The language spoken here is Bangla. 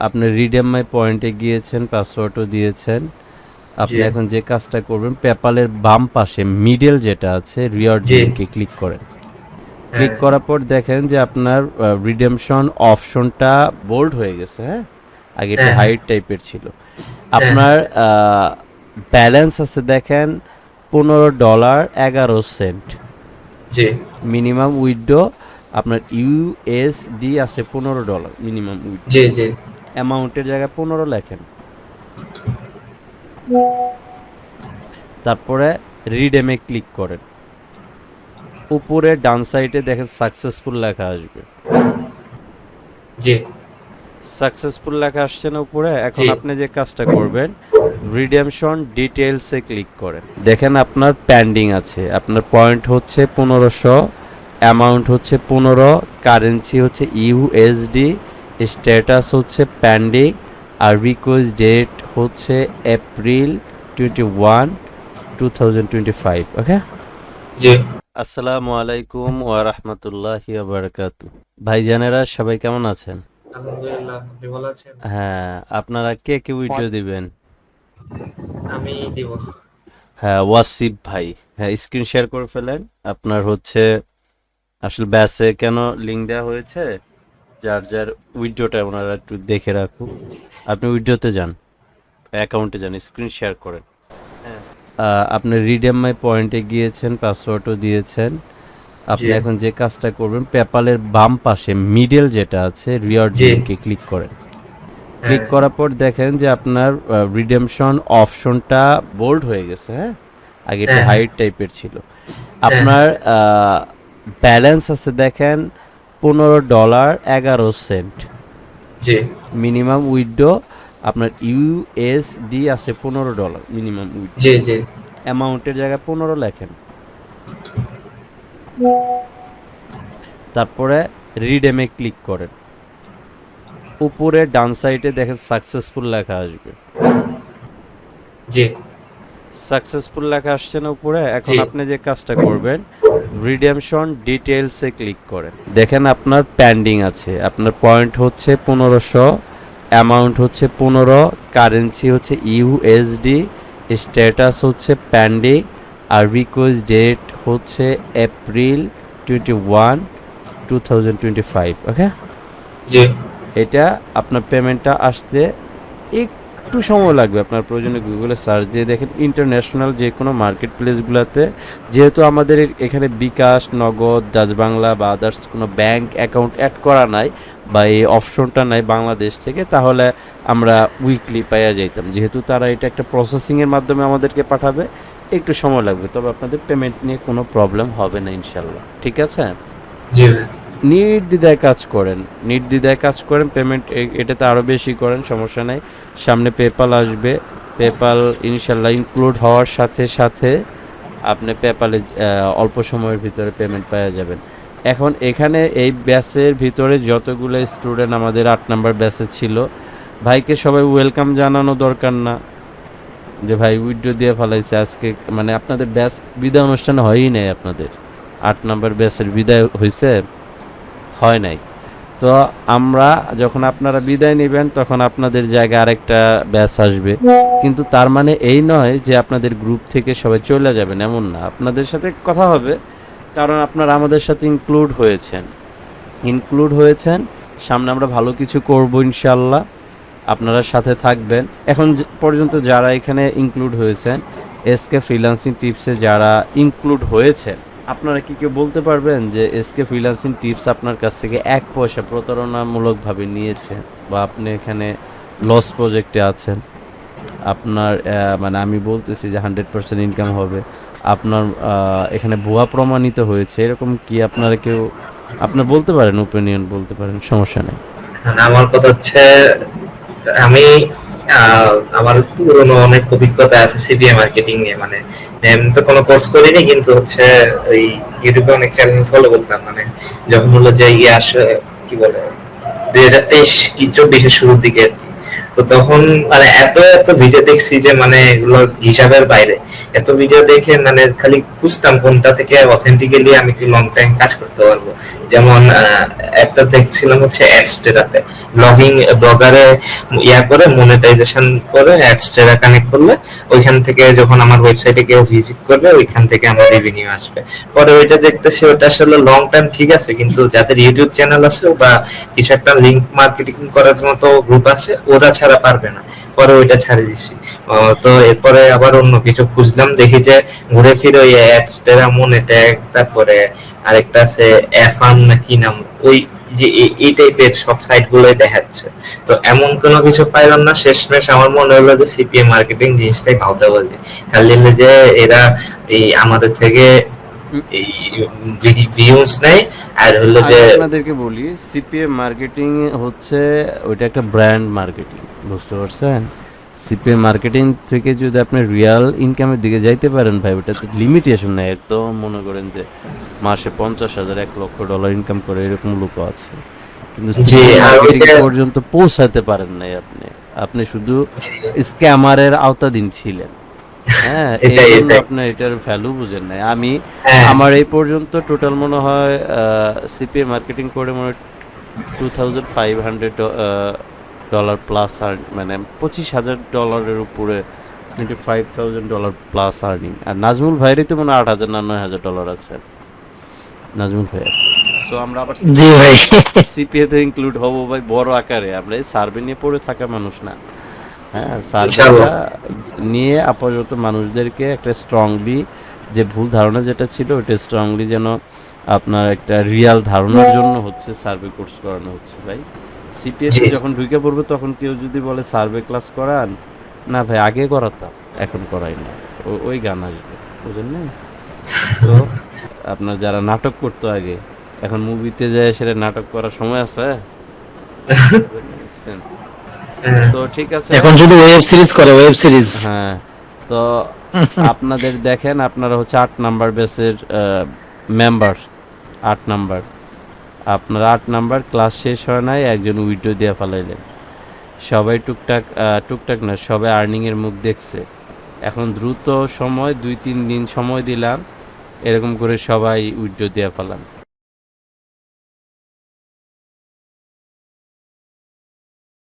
আপনি রিডেম মাই পয়েন্টে গিয়েছেন পাসওয়ার্ডও দিয়েছেন। আপনি এখন যে কাজটা করবেন পেপালের বাম পাশে মিডল যেটা আছে রিওয়ার্ড জি। লিঙ্কে ক্লিক করেন। ক্লিক হ্যাঁ, করার পর দেখেন যে আপনার রিডেমশন অপশনটা বোল্ড হয়ে গেছে হ্যাঁ? আগে একটু হ্যাঁ। হাইট টাইপের ছিল। আপনার ব্যালেন্স আছে দেখেন পনেরো ডলার এগারো সেন্ট মিনিমাম উইথড্র আপনার ইউএসডি আছে পনেরো ডলার মিনিমাম জি জি। অ্যামাউন্টের জায়গায় পনেরো লেখেন। তারপরে রিডেমে ক্লিক করেন। উপরে ডান সাইডে দেখেন সাকসেসফুল লেখা আসবে। জি। সাকসেসফুল লেখা আসছে না উপরে এখন আপনি যে কাজটা করবেন রিডেমশন ডিটেলসে ক্লিক করেন। দেখেন আপনার প্যান্ডিং আছে আপনার পয়েন্ট হচ্ছে পনেরোশো অ্যামাউন্ট হচ্ছে পনেরো কারেন্সি হচ্ছে ইউএসডি স্ট্যাটাস হচ্ছে প্যান্ডিং আর রিকোয়েস্ট ডেট হচ্ছে April twenty one two thousand twenty five okay জি। আসসালামু আলাইকুম ওয়া রাহমাতুল্লাহি ওয়া বারাকাতু ভাইজানেরা সবাই কেমন আছেন? আলহামদুলিল্লাহ আপনি ভালো আছেন? হ্যাঁ আপনারা কে কে উইডিও দিবেন? আমি দিব। হ্যাঁ ওয়াসিফ ভাই। হ্যাঁ স্ক্রিন শেয়ার করে ফেলেন। আপনার হচ্ছে আসলে ব্যাসে কেন লিঙ্ক দেওয়া হয়েছে? যার যার উইডিওটা ওনারা একটু দেখে রাখুন আপনি উইডিওতে যান অ্যাকাউন্টে যান স্ক্রিন শেয়ার করেন। আপনি রিডেম মাই পয়েন্টে গিয়েছেন পাসওয়ার্ডও দিয়েছেন। আপনি এখন যে কাজটা করবেন পেপালের বাম পাশে মিডল যেটা আছে রিওয়ার্ড জি। লিঙ্কে ক্লিক করেন। ক্লিক হ্যাঁ, করার পর দেখেন যে আপনার রিডেমশন অপশনটা বোল্ড হয়ে গেছে হ্যাঁ? আগে একটু হ্যাঁ। হাইট টাইপের ছিল। আপনার ব্যালেন্স আছে দেখেন পনেরো ডলার এগারো সেন্ট। জি। মিনিমাম উইথড্র আপনার ইউএসডি আছে পনেরো ডলার মিনিমাম উইথ জি জি। অ্যামাউন্টের জায়গায় পনেরো লেখেন। তারপরে রিডেমে ক্লিক করেন। উপরে ডান সাইডে দেখেন সাকসেসফুল লেখা আসবে। জি। সাকসেসফুল লেখা আসছে না উপরে এখন আপনি যে কাজটা করবেন রিডেমশন ডিটেলসে ক্লিক করেন। দেখেন আপনার প্যান্ডিং আছে আপনার পয়েন্ট হচ্ছে পনেরোশো অ্যামাউন্ট হচ্ছে পনেরো কারেন্সি হচ্ছে ইউএসডি স্ট্যাটাস হচ্ছে প্যান্ডিং আর রিকোয়েস্ট ডেট হচ্ছে April twenty one two thousand twenty five okay এটা আপনার পেমেন্টটা আসতে একটু সময় লাগবে আপনার প্রয়োজনে গুগলে সার্চ দিয়ে দেখেন ইন্টারন্যাশনাল যে কোনো মার্কেট প্লেসগুলোতে যেহেতু আমাদের এখানে বিকাশ, নগদ ডাচ বাংলা বা আদার্স কোনো ব্যাংক অ্যাকাউন্ট অ্যাড করা নাই বা এই অপশনটা নাই বাংলাদেশ থেকে, তাহলে আমরা উইকলি পাইয়া যাইতাম। যেহেতু তারা এটা একটা প্রসেসিংয়ের মাধ্যমে আমাদেরকে পাঠাবে, একটু সময় লাগবে। তবে আপনাদের পেমেন্ট নিয়ে কোনো প্রবলেম হবে না ইনশাল্লাহ ঠিক আছে? জি নির্দ্বিধায় কাজ করেন। নির্দ্বিধায় কাজ করেন পেমেন্ট এটাতে আরও বেশি করেন, সমস্যা নাই। সামনে পেপাল আসবে। পেপাল ইনশাল্লাহ ইনক্লুড হওয়ার সাথে সাথে আপনি পেপালে অল্প সময়ের ভিতরে পেমেন্ট পাওয়া যাবেন। এখন এখানে এই ব্যাচের ভিতরে যতগুলো স্টুডেন্ট আমাদের আট নাম্বার ব্যাচে ছিল, ভাইকে সবাই ওয়েলকাম জানানো দরকার না। যে ভাই উইড্রো দিয়ে ফেলাইছে আজকে মানে আপনাদের ব্যাচ বিদায় অনুষ্ঠান হয়ই নাই আপনাদের। আট নাম্বার ব্যাচের বিদায় হয়েছে হয় নাই। তো আমরা যখন আপনারা বিদায় নেবেন, তখন আপনাদের জায়গায় আরেকটা ব্যাচ আসবে। কিন্তু তার মানে এই নয় যে আপনাদের গ্রুপ থেকে সবাই চলে যাবেন, এমন না। আপনাদের সাথে কথা হবে, কারণ আপনারা আমাদের সাথে ইনক্লুড হয়েছেন। ইনক্লুড হয়েছেন, সামনে আমরা ভালো কিছু করব ইনশাল্লাহ। আপনারা সাথে থাকবেন। এখন পর্যন্ত যারা এখানে ইনক্লুড হয়েছেন এসকে ফ্রিল্যান্সিং টিপসে যারা ইনক্লুড হয়েছেন আপনারা কি কেউ বলতে পারবেন যে এসকে ফ্রিল্যান্সিং টিপস আপনার কাছ থেকে এক পয়সা প্রতারণামূলকভাবে নিয়েছে বা আপনি এখানে লস প্রজেক্টে আছেন? আপনার মানে আমি বলতেছি যে হান্ড্রেড পার্সেন্ট ইনকাম হবে। আপনার এখানে ভুয়া প্রমাণিত হয়েছে। এরকম কি আপনারা কেউ আপনার বলতে পারেন ওপিনিয়ন বলতে পারেন? সমস্যা নেই। আমার কথা হচ্ছে, আমি আমার পুরনো অনেক অভিজ্ঞতা আছে সিবিএ মার্কেটিং নিয়ে মানে তো কোনো কোর্স করিনি, কিন্তু হচ্ছে ওই ইউটিউবে অনেক চ্যানেল ফলো করতাম মানে যখন হলো যে ইয়ে আসে, কি বলে, দুই হাজার তেইশ কি, চব্বিশের শুরুর দিকে। তো তখন মানে এত এত ভিডিও দেখছি যে মানে এগুলো হিসাবের বাইরে। এত ভিডিও দেখে মানে খালি খুঁজতাম কোনটা থেকে অথেন্টিক্যালি আমি কি লং টাইম কাজ করতে পারব। যেমন একটা দেখছিলাম হচ্ছে অ্যাডস্টেরাতে ব্লগিং ব্লগারে ইয়া করে মনিটাইজেশন করে অ্যাডস্টেরা কানেক্ট করলে, ওইখান থেকে যখন আমার ওয়েবসাইটে কেউ ভিজিট করবে, ওইখান থেকে আমার রেভিনিউ আসবে। পরে ওইটা দেখতেছি ওটা আসলে লং টাইম ঠিক আছে, কিন্তু যাদের ইউটিউব চ্যানেল আছে বা কিছু একটা লিঙ্ক মার্কেটিং করার মতো গ্রুপ আছে, ওরা ছাড়া পারবে না। পরে ওইটা ছাড়ে দিছি। তো এরপরে আবার অন্য কিছু খুঁজলাম। দেখি যে ঘুরে ফিরে ওই অ্যাডস টেরা মনেট্যাগ তারপরে আরেকটা আছে এফাম না কি নাম? ওই যে এই- টাইপের সব সাইট গুলোই দেখাচ্ছে। তো এমন কোনো কিছু পাইলাম না। শেষমেশ আমার মনে হলো যে সিপিএম মার্কেটিং জিনিসটাই ভাবতে বলছে খালি যে এরা এই আমাদের থেকে ভিউজ নেয়। আর হলো যে আপনাদেরকে বলি সিপিএম মার্কেটিং হচ্ছে ওইটা একটা ব্র্যান্ড মার্কেটিং বুঝতে পারছেন? সিপিএম মার্কেটিং থেকে যদি আপনি রিয়াল ইনকামের দিকে যাইতে পারেন ভাই ওটা তো লিমিটেশন নেই। একদম মনে করেন যে মাসে পঞ্চাশ হাজার এক লক্ষ ডলার ইনকাম করে এরকম লোক আছে। কিন্তু পর্যন্ত পৌঁছাতে পারেন নাই আপনি। আপনি শুধু স্ক্যামারের আওতাধীন ছিলেন। হ্যাঁ। আপনার এটার ভ্যালু বুঝেন নাই। আমি হ্যাঁ, আমার এই পর্যন্ত টোটাল মনে হয় সিপিএ মার্কেটিং করে মনে হয় two thousand five hundred dollar plus মানে পঁচিশ হাজার ডলারের উপরে twenty five thousand dollar plus earning আর নাজমুল ভাইয়েরই তো মনে হয় আট হাজার না নয় হাজার ডলার আছে। নাজমুল ভাইয়ের সো আমরা আবার জি ভাই। সিপিএ তে ইনক্লুড হব ভাই বড় আকারে। আমরা এই সার্ভে নিয়ে পড়ে থাকা মানুষ না। হ্যাঁ। সার্ভেটা নিয়ে আপাতত মানুষদেরকে একটা স্ট্রংলি যে ভুল ধারণা যেটা ছিল ওটা স্ট্রংলি যেন আপনার একটা রিয়াল ধারণার জন্য হচ্ছে সার্ভে কোর্স করানো হচ্ছে ভাই সিপিএ তে জি। যখন ঢুকে পড়বে তখন কেউ যদি বলে সার্ভে ক্লাস করান না ভাই আগে করাতাম এখন করাই না ওই গান আসবে বুঝলেন না তো আপনার যারা নাটক করতো আগে এখন মুভিতে যায় সেটা নাটক করার সময় আছে। তো ঠিক আছে এখন শুধু ওয়েব সিরিজ করে ওয়েব সিরিজ হ্যাঁ তো আপনাদের দেখেন আপনারা হচ্ছে আট নাম্বার বেসের মেম্বার আট নাম্বার। আপনার আট নাম্বার ক্লাস শেষ হয় নাই একজন উইডো দিয়ে ফেলাইলেন। সবাই টুকটাক টুকটাক না সবাই আর্নিং এর মুখ দেখছে। এখন দ্রুত সময় দুই তিন দিন সময় দিলাম এরকম করে সবাই উইডো দিয়ে ফেলান।